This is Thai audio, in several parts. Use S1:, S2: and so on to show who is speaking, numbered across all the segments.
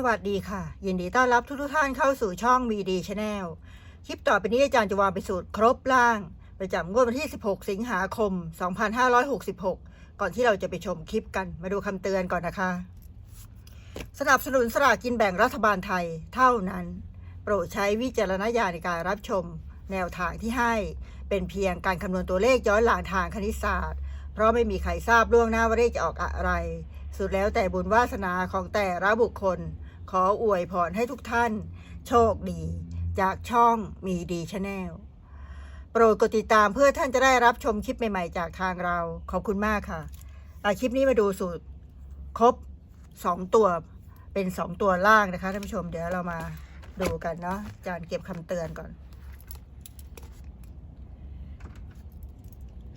S1: สวัสดีค่ะ ยินดีต้อนรับทุกทุกท่านเข้าสู่ช่อง VD Channel คลิปต่อไปนี้อาจารย์จะวางไปสูตรครบล่าง ประจำงวดวันที่ 16 สิงหาคม 2566 ก่อนที่เราจะไปชมคลิปกันมาดูคำเตือนก่อนนะคะ สนับสนุนสลากกินแบ่งรัฐบาลไทยเท่านั้น โปรดใช้วิจารณญาณในการรับชม แนวทางที่ให้ เป็นเพียงการคำนวณตัวเลขย้อนหลังทางคณิตศาสตร์ เพราะไม่มีใครทราบล่วงหน้าว่าเลขจะออกอะไรสุดแล้วแต่บุญวาสนาของแต่ละบุคคล ขออวยพรให้ทุกท่าน โชคดี จากช่องมีดีชาแนลโปรดกดติดตามเพื่อท่านจะได้รับชมคลิปใหม่ ๆ จากทางเรา ขอบคุณมากค่ะอะคลิปนี้มาดูสูตรครบสองตัวเป็นสองตัวล่างนะคะท่านผู้ชมเดี๋ยวเรามาดูกันเนาะอาจารย์เก็บคำเตือนก่อน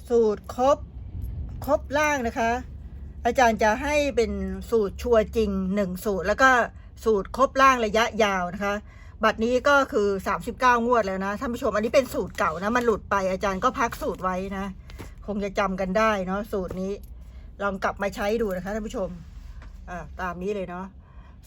S1: สูตรครบครบล่างนะคะ อาจารย์จะให้เป็นสูตรชัวจริงหนึ่งสูตรแล้วก็ สูตรครบล่างระยะยาวนะคะ บัตรนี้ก็คือ 39 งวดแล้วนะท่านผู้ชม อันนี้เป็นสูตรเก่านะ มันหลุดไปอาจารย์ก็พักสูตรไว้นะ คงจะจำกันได้เนาะสูตรนี้ ลองกลับมาใช้ดูนะคะท่านผู้ชมอ่าตามนี้เลยเนาะ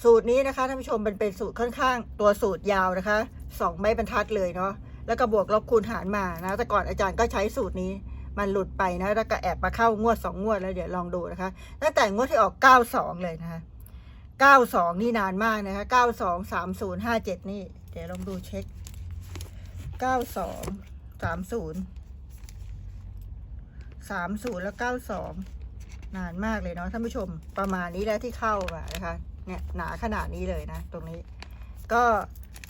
S1: สูตรนี้นะคะท่านผู้ชมมันเป็นสูตรค่อนข้างตัวสูตรยาวนะคะสองไม้บรรทัดเลยเนาะแล้วก็บวกลบคูณหารมานะ แต่ก่อนอาจารย์ก็ใช้สูตรนี้มันหลุดไปนะ แล้วก็แอบมาเข้างวดสองงวดแล้วเดี๋ยวลองดูนะคะ ตั้งแต่งวดที่ออกเก้าสองเลยนะคะ เก้าสองนี่นานมากนะคะเก้าสองสามศูนย์ห้าเจ็ดนี่ เดี๋ยวลองดูเช็คเก้าสองสามศูนย์สามศูนย์แล้วเก้าสองนานมากเลยเนาะท่านผู้ชมประมาณนี้แล้วที่เข้ามานะคะเนี่ยหนาขนาดนี้เลยนะ ตรงนี้ก็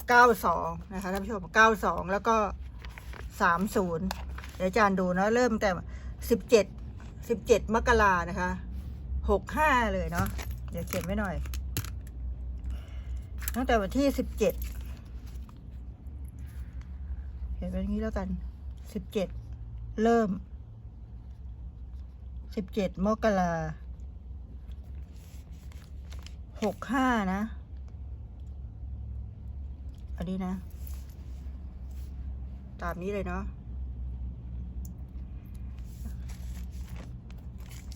S1: เก้าสองนะคะท่านผู้ชมเก้าสองแล้วก็สามศูนย์เดี๋ยวอาจารย์ดูเนาะเริ่มแต่สิบเจ็ดสิบเจ็ดมกรานะคะหกห้าเลยเนาะ เดี๋ยวเขียนไว้หน่อย ตั้งแต่วันที่สิบเจ็ดเขียนไว้อย่างนี้แล้วกันสิบเจ็ดเริ่มสิบเจ็ดมกราหกห้านะ อันนี้นะ ตามนี้เลยเนาะ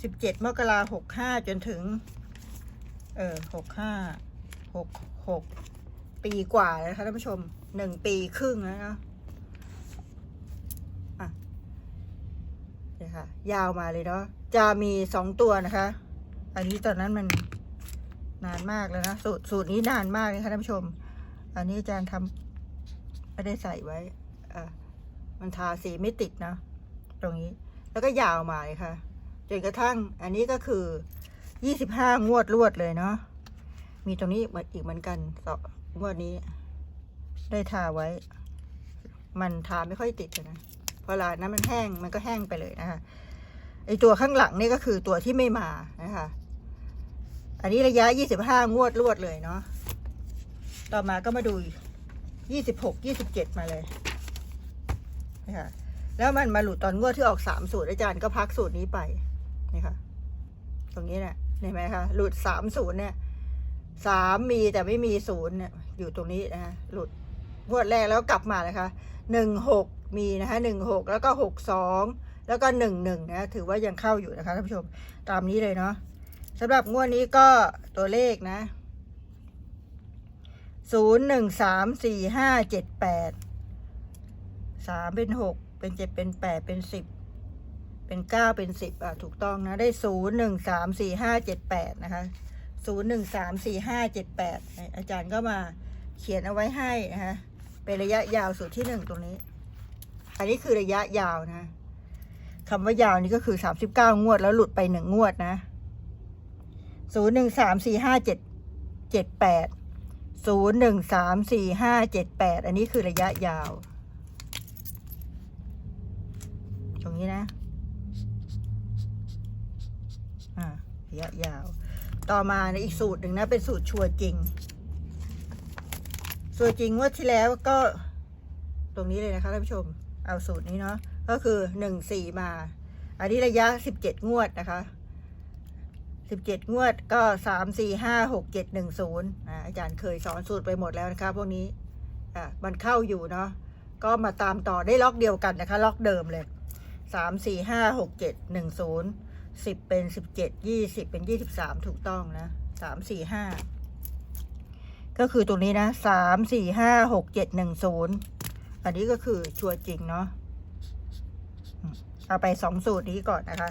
S1: สิบเจ็ดมกราหกห้าจนถึง เออหกห้าหกหกปีกว่าแล้วนะคะท่านผู้ชมหนึ่งปีครึ่งแล้วเนาะอะเดี๋ยค่ะ ยาวมาเลยเนาะจะมีสองตัวนะคะ อันนี้ตอนนั้นมันนานมากแล้วนะสูตรสูตรนี้นานมากเลยค่ะท่านผู้ชม อันนี้อาจารย์ทำไม่ได้ใส่ไว้อะมันทาสีไม่ติดนะตรงนี้ แล้วก็ยาวมาเลยค่ะจนกระทั่งอันนี้ก็คือ ยี่สิบห้างวดรวดเลยเนาะ มีตรงนี้อีกเหมือนกันสองงวดนี้ ได้ทาไว้ มันทาไม่ค่อยติดนะ เพราะลานั้นมันแห้ง มันก็แห้งไปเลยนะคะ ไอตัวข้างหลังนี่ก็คือตัวที่ไม่มานะคะ อันนี้ระยะยี่สิบห้างวดรวดเลยเนาะ ต่อมาก็มาดูยี่สิบหกยี่สิบเจ็ดมาเลยนะคะแล้วมันมาหลุดตอนงวดที่ออกสามสูตรอาจารย์ก็พักสูตรนี้ไปนี่ค่ะ ตรงนี้เนี่ย เห็นไหมคะ หลุดสามศูนย์เนี่ยสามมีแต่ไม่มีศูนย์เนี่ยอยู่ตรงนี้นะหลุดงวดแรกแล้วกลับมาเลยค่ะหนึ่งหกมีนะคะหนึ่งหกแล้วก็หกสองแล้วก็หนึ่งหนึ่งนะถือว่ายังเข้าอยู่นะคะท่านผู้ชมตามนี้เลยเนาะสำหรับงวดนี้ก็ตัวเลขนะศูนย์หนึ่งสามสี่ห้าเจ็ดแปดสามเป็นหกเป็นเจ็ดเป็นแปดเป็นสิบ เป็นเก้าเป็นสิบอะถูกต้องนะ ได้ศูนย์หนึ่งสามสี่ห้าเจ็ดแปดนะคะศูนย์หนึ่งสามสี่ห้าเจ็ดแปดอาจารย์ก็มาเขียนเอาไว้ให้นะคะเป็นระยะยาวสูตรที่หนึ่งตรงนี้ อันนี้คือระยะยาวนะคำว่ายาวนี่ก็คือสามสิบเก้างวดแล้วหลุดไปหนึ่งงวดนะศูนย์หนึ่งสามสี่ห้าเจ็ดเจ็ดแปดศูนย์หนึ่งสามสี่ห้าเจ็ดแปดอันนี้คือระยะยาว ตรงนี้นะ อ่า ระยะยาว ต่อมาในอีกสูตรหนึ่งนะ เป็นสูตรชัวจริงชัวร์จริงงวดที่แล้วก็ตรงนี้เลยนะคะท่านผู้ชม เอาสูตรนี้เนาะ ก็คือหนึ่งสี่มา อันนี้ระยะสิบเจ็ดงวดนะคะสิบเจ็ดงวดก็สามสี่ห้าหกเจ็ดหนึ่งศูนย์อาจารย์เคยสอนสูตรไปหมดแล้วนะคะ พวกนี้อ่ามันเข้าอยู่เนาะ ก็มาตามต่อได้ล็อกเดียวกันนะคะ ล็อกเดิมเลยสามสี่ห้าหกเจ็ดหนึ่งศูนย์ สิบเป็นสิบเจ็ดยี่สิบเป็นยี่สิบสามถูกต้องนะสามสี่ห้าก็คือตรงนี้นะสามสี่ห้าหกเจ็ดหนึ่งศูนย์อันนี้ก็คือชัวร์จริงเนาะเอาไปสองสูตรนี้ก่อนนะคะ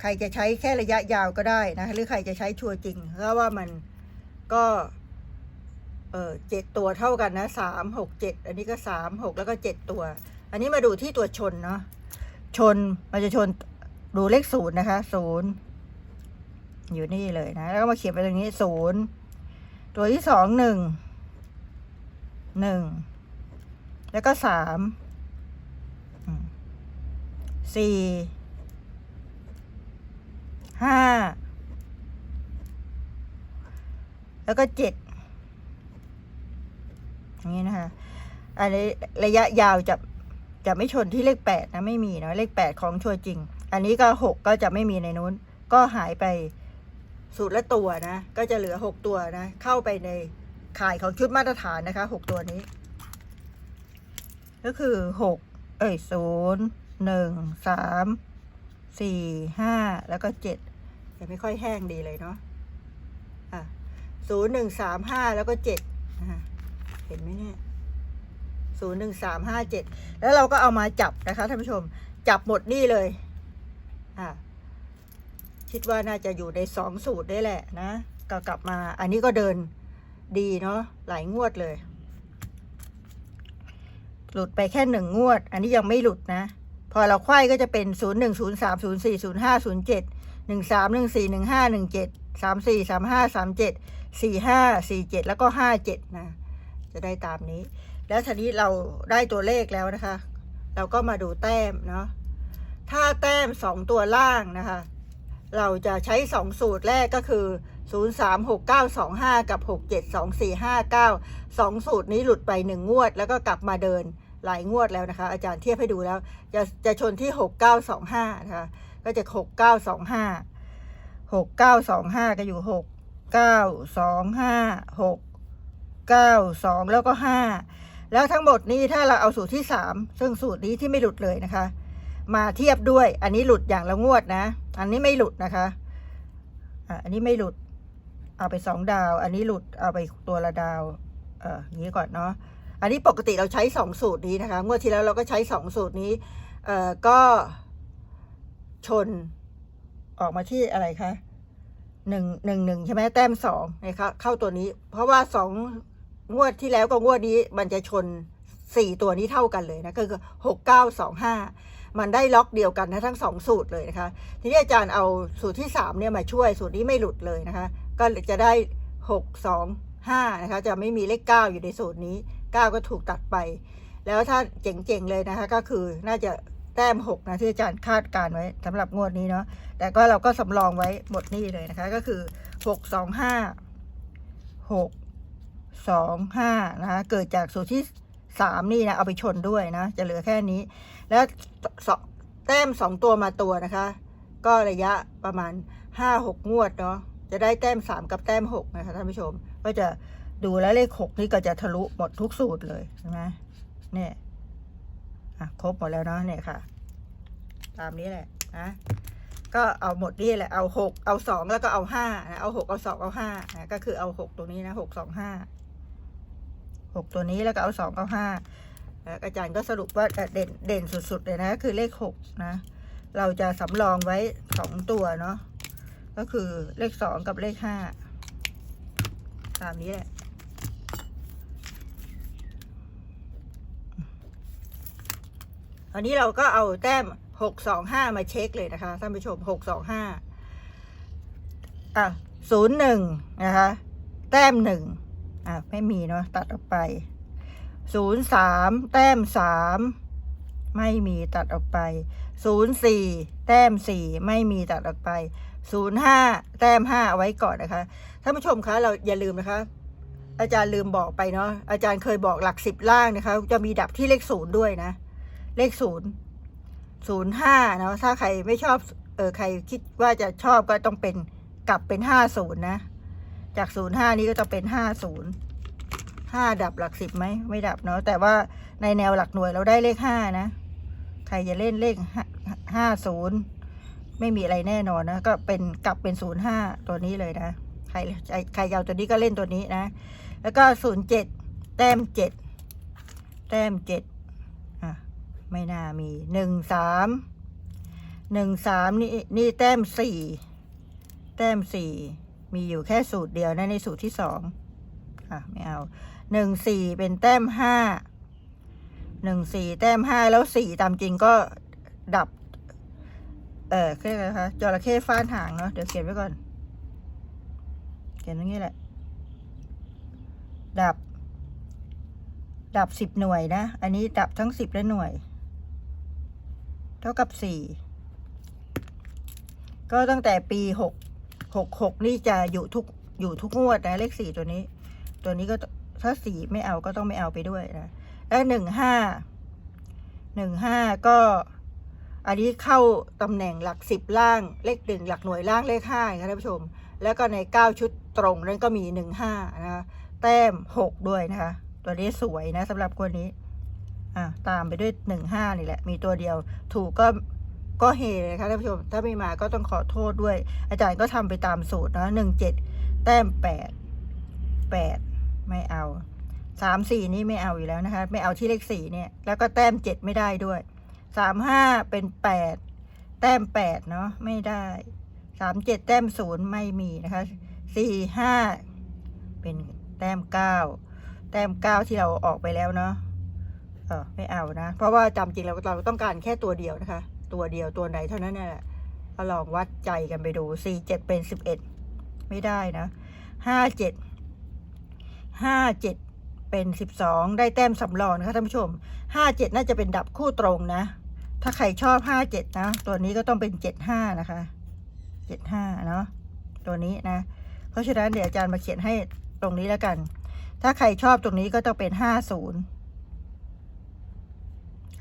S1: ใครจะใช้แค่ระยะยาวก็ได้นะหรือใครจะใช้ชัวร์จริงเพราะว่ามันก็เออเจ็ดตัวเท่ากันนะสามหกเจ็ดอันนี้ก็สามหกแล้วก็เจ็ดตัว อันนี้มาดูที่ตัวชนเนาะชนมันจะชน ดูเลขศูนย์นะคะศูนย์อยู่นี่เลยนะ แล้วก็มาเขียนไปตรงนี้ศูนย์ตัวที่สองหนึ่งหนึ่งแล้วก็สามสี่ห้าแล้วก็เจ็ดอย่างนี้นะคะอันนี้ระยะยาวจะจะไม่ชนที่เลขแปดนะ ไม่มีเนาะเลขแปดของชัวร์จริง อันนี้ก็หกก็จะไม่มีในนู้น ก็หายไปสูตรละตัวนะ ก็จะเหลือหกตัวนะ เข้าไปในข่ายของชุดมาตรฐานนะคะหกตัวนี้ ก็คือหกเอ้ยศูนย์หนึ่งสามสี่ห้าแล้วก็เจ็ดยังไม่ค่อยแห้งดีเลยเนาะอะศูนย์หนึ่งสามห้าแล้วก็เจ็ดเห็นไหมเนี่ยศูนย์หนึ่งสามห้าเจ็ดแล้วเราก็เอามาจับนะคะท่านผู้ชม จับหมดนี่เลย อ่าคิดว่าน่าจะอยู่ในสองสูตรได้แหละนะก็กลับมา อันนี้ก็เดินดีเนาะหลายงวดเลย หลุดไปแค่หนึ่งงวด อันนี้ยังไม่หลุดนะ พอเราไขว้ก็จะเป็นศูนย์หนึ่งศูนย์สามศูนย์สี่ศูนย์ห้าศูนย์เจ็ดหนึ่งสามหนึ่งสี่หนึ่งห้าหนึ่งเจ็ดสามสี่สามห้าสามเจ็ดสี่ห้าสี่เจ็ดแล้วก็ห้าเจ็ดนะ จะได้ตามนี้ แล้วทีนี้เราได้ตัวเลขแล้วนะคะ เราก็มาดูแต้มเนาะ ถ้าแต้มสองตัวล่างนะคะ เราจะใช้สองสูตรแรกก็คือ 0 3 6 9 2 5 กับ 6 7 2 4 5 9สองสูตรนี้หลุดไปหนึ่งงวด แล้วก็กลับมาเดินหลายงวดแล้วนะคะ อาจารย์เทียบให้ดูแล้ว จะจะชนที่ 6 9 2 5 นะคะ ก็จะ 6 9 2 5 6 9 2 5 ก็อยู่ 6 9 2 5 6 9 2 แล้วก็ 5 แล้วทั้งหมดนี้ถ้าเราเอาสูตรที่ 3 ซึ่งสูตรนี้ที่ไม่หลุดเลยนะคะ มาเทียบด้วย อันนี้หลุดอย่างละงวดนะ อันนี้ไม่หลุดนะคะอันนี้ไม่หลุด เอาไปสองดาว อันนี้หลุดเอาไปตัวละดาว เอออย่างนี้ก่อนเนาะ อันนี้ปกติเราใช้สองสูตรนี้นะคะ งวดที่แล้วเราก็ใช้สองสูตรนี้ เอ่อ ก็ชนออกมาที่อะไรคะหนึ่งหนึ่งหนึ่งใช่ไหมแต้มสองนะคะเข้าตัวนี้ เพราะว่าสองงวดที่แล้วกับงวดนี้มันจะชนสี่ตัวนี้เท่ากันเลยนะก็คือหกเก้าสองห้า มันได้ล็อกเดียวกันนะทั้งสองสูตรเลยนะคะ ทีนี้อาจารย์เอาสูตรที่สามเนี่ยมาช่วยสูตรนี้ไม่หลุดเลยนะคะ ก็จะได้หกสองห้านะคะจะไม่มีเลขเก้าอยู่ในสูตรนี้เก้าก็ถูกตัดไป แล้วถ้าเจ๋งๆเลยนะคะก็คือน่าจะแต้มหกนะที่อาจารย์คาดการไว้สำหรับงวดนี้เนาะแต่ก็เราก็สำรองไว้หมดนี่เลยนะคะก็คือหกสองห้าหกสองห้านะคะเกิดจากสูตรที่ สามนี่นะเอาไปชนด้วยนะ จะเหลือแค่นี้ แล้วสองแต้มสองตัวมาตัวนะคะ ก็ระยะประมาณห้าหกงวดเนาะจะได้แต้มสามกับแต้มหกนะคะท่านผู้ชม ก็จะดูแล้วเลขหกนี่ก็จะทะลุหมดทุกสูตรเลยใช่ไหมเนี่ยอะครบหมดแล้วเนาะเนี่ยค่ะ ตามนี้แหละนะก็เอาหมดนี่แหละเอาหกเอาสองแล้วก็เอาห้านะเอาหกเอาสองเอาห้านะก็คือเอาหกตัวนี้นะหกสองห้า หกตัวนี้แล้วก็เอาสองเอาห้าอาจารย์ก็สรุปว่าเอ่อเด่นเด่นสุดๆเลยนะ คือเลขหกนะ เราจะสำรองไว้สองตัวเนาะก็คือเลขสองกับเลขห้าตามนี้แหละอันนี้เราก็เอาแต้มหกสองห้ามาเช็คเลยนะคะท่านผู้ชมหกสองห้าอะศูนย์หนึ่งนะคะ แต้มหนึ่ง อะไม่มีเนาะตัดออกไปศูนย์สามแต้มสามไม่มีตัดออกไปศูนย์สี่แต้มสี่ไม่มีตัดออกไปศูนย์ห้าแต้มห้าเอาไว้ก่อนนะคะท่านผู้ชมคะเราอย่าลืมนะคะ อาจารย์ลืมบอกไปเนาะอาจารย์เคยบอกหลักสิบล่างนะคะ จะมีดับที่เลขศูนย์ด้วยนะ เลขศูนย์ศูนย์ห้าเนาะถ้าใครไม่ชอบเออใครคิดว่าจะชอบก็ต้องเป็นกลับเป็นห้าศูนย์นะ จากศูนย์ห้านี้ก็จะเป็นห้าศูนย์ห้าดับหลักสิบไหมไม่ดับเนาะแต่ว่าในแนวหลักหน่วยเราได้เลขห้านะ ใครจะเล่นเลขห้าศูนย์ไม่มีอะไรแน่นอนนะก็เป็นกลับเป็นศูนย์ห้าตัวนี้เลยนะรใครเอาตัวนี้ก็เล่นตัวนี้นะ แล้วก็ศูนย์เจ็ดแต้มเจ็ดแต้มเจ็ดอะไม่น่ามีหนึ่งสามหนึ่งสามนี่นี่แต้มสี่แต้มสี่ มีอยู่แค่สูตรเดียวนะในสูตรที่สองอะไม่เอาหนึ่งสี่เป็นแต้มห้าหนึ่งสี่แต้มห้าแล้วสี่ตามจริงก็ดับ เออเรียกอะไรคะจระเข้ฟาดหางเนาะเดี๋ยวเขียนไว้ก่อน เขียนอย่างนี้แหละ ดับ ดับสิบหน่วยนะ อันนี้ดับทั้งสิบและหน่วย เท่ากับสี่ก็ตั้งแต่ปีหก หกหกนี่จะอยู่ทุกอยู่ทุกงวดนะเลขสี่ตัวนี้ ตัวนี้ก็ถ้าสี่ไม่เอาก็ต้องไม่เอาไปด้วยนะแล้วหนึ่งห้าหนึ่งห้าก็อันนี้เข้าตำแหน่งหลักสิบล่างเลขหนึ่งหลักหน่วยล่างเลขห้าค่ะท่านผู้ชม แล้วก็ในเก้าชุดตรงนั้นก็มีหนึ่งห้านะคะแต้มหกด้วยนะคะ ตัวนี้สวยนะสำหรับคนนี้อะตามไปด้วยหนึ่งห้านี่แหละ มีตัวเดียวถูกก็ ก็เฮเลยค่ะท่านผู้ชมถ้าไม่มาก็ต้องขอโทษด้วย อาจารย์ก็ทำไปตามสูตรนะหนึ่งเจ็ดแต้มแปดแปดไม่เอาสามสี่นี่ไม่เอาอยู่แล้วนะคะ ไม่เอาที่เลขสี่เนี่ย แล้วก็แต้มเจ็ดไม่ได้ด้วยสามห้าเป็นแปดแต้มแปดเนาะไม่ได้สามเจ็ดแต้มศูนย์ไม่มีนะคะสี่ห้าเป็นแต้มเก้าแต้มเก้าที่เราออกไปแล้วเนาะเออไม่เอานะ เพราะว่าจำจริงเราเราต้องการแค่ตัวเดียวนะคะ ตัวเดียวตัวไหนเท่านั้นน่ะก็ลองวัดใจกันไปดูสี่เจ็ดเป็นสิบเอ็ดไม่ได้นะห้าเจ็ดห้าเจ็ดเป็นสิบสองได้แต้มสำรองนะคะท่านผู้ชมห้าเจ็ดน่าจะเป็นดับคู่ตรงนะ ถ้าใครชอบห้าเจ็ดนะ ตัวนี้ก็ต้องเป็นเจ็ดห้านะคะเจ็ดห้าเนาะตัวนี้นะ เพราะฉะนั้นเดี๋ยวอาจารย์มาเขียนให้ตรงนี้แล้วกัน ถ้าใครชอบตรงนี้ก็ต้องเป็นห้าศูนย์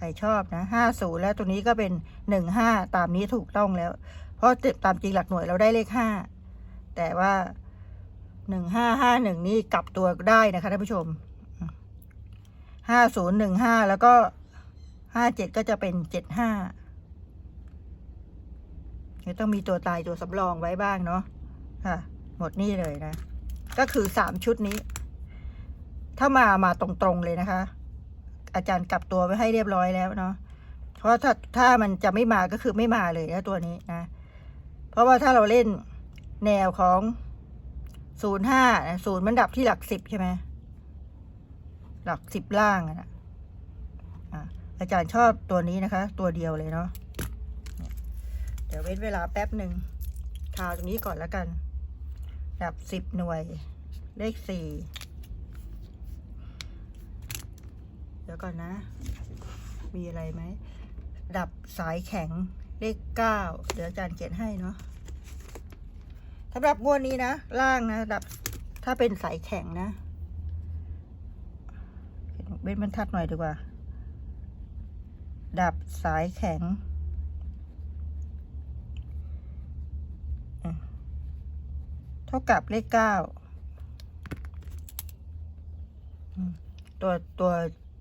S1: รชอบนะห้าศูนย์แล้วตรงนี้ก็เป็นหนึ่งห้าตามนี้ถูกต้องแล้ว เพราะตามจริงหลักหน่วยเราได้เลขห้าแต่ว่าหนึ่งห้าห้าหนึ่งนี่กลับตัวได้นะคะท่านผู้ชมห้าศูนย์หนึ่งห้าแล้วก็ห้าเจ็ดก็จะเป็นเจ็ดห้าต้องมีตัวตายตัวสำรองไว้บ้างเนาะค่ะ หมดนี่เลยนะ ก็คือสามชุดนี้ ถ้ามามาตรงๆเลยนะคะ อาจารย์กลับตัวไว้ให้เรียบร้อยแล้วเนาะเพราะถ้าถ้ามันจะไม่มาก็คือไม่มาเลยนะตัวนี้นะ เพราะว่าถ้าเราเล่นแนวของศูนย์ห้าศูนย์มันดับที่หลักสิบใช่ไหมหลักสิบล่างนะอะอาจารย์ชอบตัวนี้นะคะ ตัวเดียวเลยเนาะเดี๋ยวเว้นเวลาแป๊บหนึ่งทาตรงนี้ก่อนแล้วกัน ดับสิบหน่วย เลขสี่ เดี๋ยวก่อนนะ มีอะไรไหม ดับสายแข็งเลขเก้าเดี๋ยวอาจารย์เขียนให้เนาะสำหรับงวดนี้นะ ล่างนะ ดับถ้าเป็นสายแข็งนะเว้นบรรทัดหน่อยดีกว่า ดับสายแข็ง เท่ากับเลขเก้าตัวตัว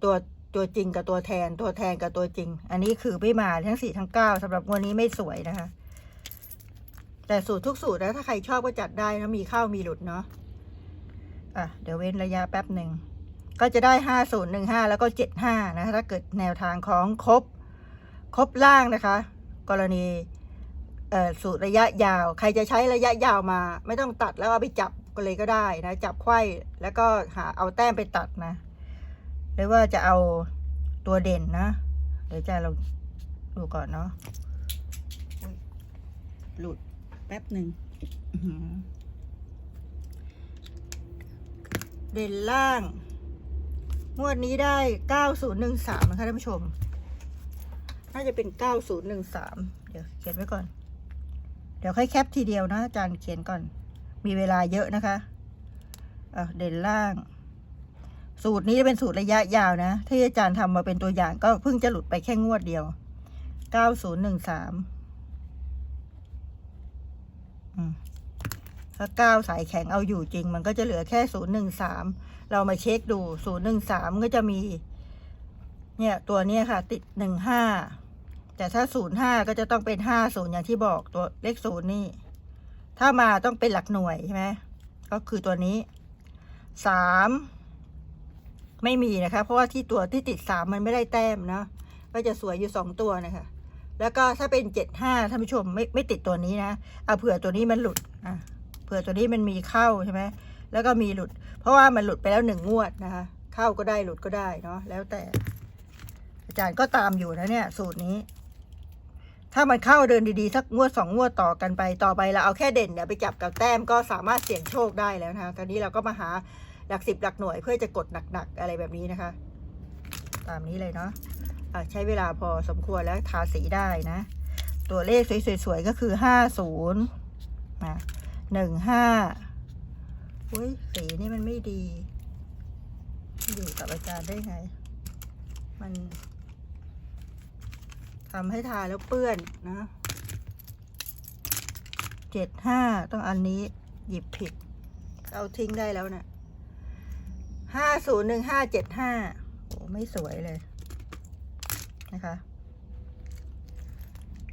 S1: ตัวตัวจริงกับตัวแทนตัวแทนกับตัวจริง อันนี้คือไม่มาทั้งสี่ทั้งเก้าสำหรับวันนี้ไม่สวยนะคะ แต่สูตรทุกสูตรนะถ้าใครชอบก็จัดได้นะมีเข้ามีหลุดเนาะอะเดี๋ยวเว้นระยะแป๊บหนึ่งก็จะได้ห้าศูนย์หนึ่งห้าแล้วก็เจ็ดห้านะคะถ้าเกิดแนวทางของครบครบล่างนะคะ กรณีเอ่อสูตรระยะยาว ใครจะใช้ระยะยาวมา ไม่ต้องตัดแล้วเอาไปจับก็เลยก็ได้นะ จับไข้แล้วก็หาเอาแต้มไปตัดนะ หรือว่าจะเอาตัวเด่นนะ เดี๋ยวจะลองดูก่อนเนาะหลุดแป๊บหนึ่งเด่นล่าง งวดนี้ได้9013นะคะท่านผู้ชม น่าจะเป็น9013เดี๋ยวเขียนไว้ก่อน เดี๋ยวค่อยแคปทีเดียวนะอาจารย์เขียนก่อน มีเวลาเยอะนะคะ อะ เด่นล่าง สูตรนี้เป็นสูตรระยะยาวนะ ที่อาจารย์ทำมาเป็นตัวอย่างก็เพิ่งจะหลุดไปแค่งวดเดียว9013อืมถ้าเก้าสายแข็งเอาอยู่จริง มันก็จะเหลือแค่ศูนย์หนึ่งสาม เรามาเช็คดูศูนย์หนึ่งสามก็จะมี เนี่ย ตัวเนี้ยค่ะ ติดหนึ่งห้า แต่ถ้าศูนย์ห้าก็จะต้องเป็นห้าศูนย์อย่างที่บอกตัวเลขศูนย์นี่ ถ้ามาต้องเป็นหลักหน่วยใช่ไหม ก็คือตัวนี้ สาม ไม่มีนะคะ เพราะว่าที่ตัวที่ติดสามมันไม่ได้แต้มเนาะก็จะสวยอยู่สองตัวนะคะ แล้วก็ถ้าเป็นเจ็ดห้าท่านผู้ชมไม่ไม่ติดตัวนี้นะเอาเผื่อตัวนี้มันหลุดอะเผื่อตัวนี้มันมีเข้าใช่ไหมแล้วก็มีหลุด เพราะว่ามันหลุดไปแล้วหนึ่งงวดนะคะ เข้าก็ได้หลุดก็ได้เนาะแล้วแต่ อาจารย์ก็ตามอยู่นะเนี่ย สูตรนี้ ถ้ามันเข้าเดินดีๆสักงวดสองงวดต่อกันไปต่อไปเราเอาแค่เด่นเนี่ยไปจับกับแต้มก็สามารถเสี่ยงโชคได้แล้วนะคะตอนนี้เราก็มาหา หลักสิบหลักหน่วยเพื่อจะกดหนักๆอะไรแบบนี้นะคะ ตามนี้เลยเนาะะใช้เวลาพอสมควรแล้วทาสีได้นะ ตัวเลขสวยๆก็คือห้าศูนย์นะหนึ่งห้าอุ้ยสีนี่มันไม่ดี อยู่กับอาจารย์ได้ไง มันทำให้ทาแล้วเปื้อนนะเจ็ดห้าต้องอันนี้หยิบผิด เอาทิ้งได้แล้วนะ่ะ ห้าศูนย์หนึ่งห้าเจ็ดห้าโอ้ไม่สวยเลยนะคะ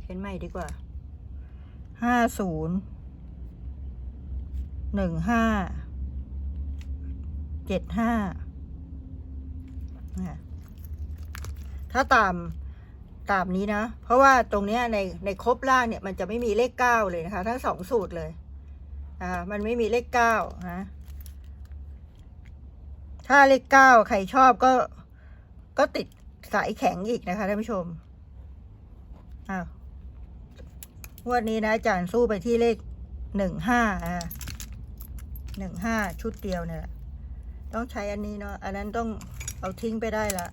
S1: เขียนใหม่ดีกว่าห้าศูนย์หนึ่งห้าเจ็ดห้านะคะถ้าตามตามนี้นะ เพราะว่าตรงเนี้ยในในครบล่างเนี่ยมันจะไม่มีเลขเก้าเลยนะคะ ทั้งสองสูตรเลยอ่ามันไม่มีเลขเก้านะ ถ้าเลขเก้าใครชอบก็ ก็ติดสายแข็งอีกนะคะท่านผู้ชมอ้าววดนี้นะอาจารย์สู้ไปที่เลขหนึ่งห้าอ่าหนึ่งห้าชุดเดียวเนี่ยแหละต้องใช้อันนี้เนาะอันนั้นต้องเอาทิ้งไปได้ละ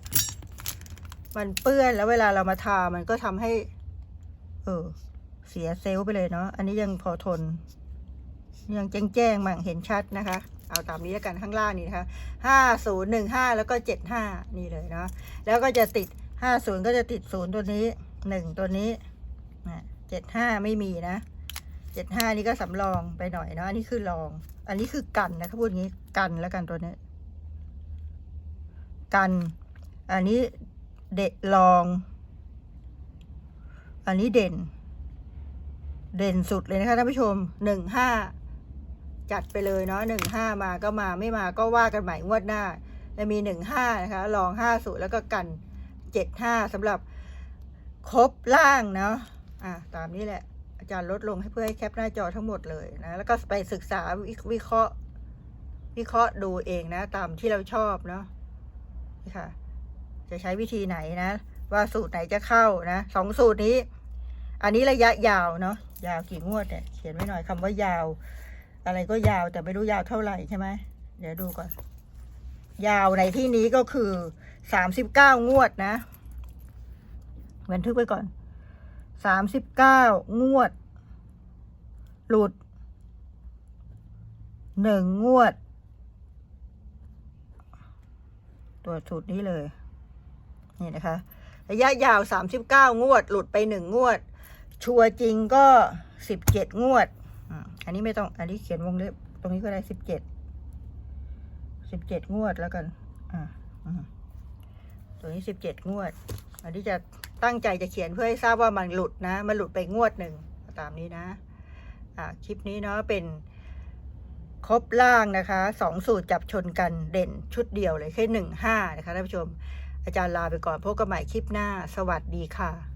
S1: มันเปื้อนแล้วเวลาเรามาทามันก็ทำให้ เออ เสียเซลล์ไปเลยเนาะอันนี้ยังพอทน ยังแจ้งแจ้งๆมั่งเห็นชัดนะคะ เอาตามนี้แล้วกันข้างล่างนี่นะคะห้าศูนย์หนึ่งห้าแล้วก็เจ็ดห้านี่เลยเนาะแล้วก็จะติดห้าศูนย์ก็จะติดศูนย์ตัวนี้หนึ่งตัวนี้เจ็ดห้าไม่มีนะเจ็ดห้านี่ก็สำรองไปหน่อยเนาะอันนี้คือรอง อันนี้คือกันนะคะพูดงี้กันแล้วกันตัวนี้ กัน อันนี้เด็ดลอง อันนี้เด่น เด่นสุดเลยนะคะท่านผู้ชมหนึ่งห้า จัดไปเลยเนาะหนึ่งห้ามาก็มาไม่มาก็ว่ากันใหม่งวดหน้าจะมีหนึ่งห้านะคะลองห้าสูตรแล้วก็กันเจ็ดห้าสำหรับครบล่างเนาะอะตามนี้แหละ อาจารย์ลดลงให้เพื่อให้แคปหน้าจอทั้งหมดเลยนะแล้วก็ไปศึกษาวิเคราะห์ วิเคราะห์ดูเองนะ ตามที่เราชอบเนาะนี่ค่ะ จะใช้วิธีไหนนะ ว่าสูตรไหนจะเข้านะสองสูตรนี้ อันนี้ระยะยาวเนาะยาวกี่งวดเนี่ยเขียนไว้หน่อยคำว่ายาว อะไรก็ยาวแต่ไม่รู้ยาวเท่าไหร่ใช่ไหมเดี๋ยวดูก่อน ยาวในที่นี้ก็คือสามสิบเก้างวดนะบันทึกไว้ก่อนสามสิบเก้างวด หลุดหนึ่งงวด ตัวสูตรนี้เลย นี่นะคะ ระยะยาวสามสิบเก้างวด หลุดไปหนึ่งงวด ชัวจริงก็สิบเจ็ดงวด อันนี้ไม่ต้อง อันนี้เขียนวงเล็บ ตรงนี้ก็ได้สิบเจ็ด สิบเจ็ดงวดแล้วกัน อ่าอืมตัวนี้สิบเจ็ดงวด อันนี้จะตั้งใจจะเขียนเพื่อให้ทราบว่ามันหลุดนะ มันหลุดไปงวดหนึ่งตามนี้นะ อ่า คลิปนี้เนาะเป็นครบล่างนะคะสองสูตรจับชนกันเด่นชุดเดียวเลยแค่หนึ่งห้านะคะท่านผู้ชม อาจารย์ลาไปก่อนพบกันใหม่คลิปหน้า สวัสดีค่ะ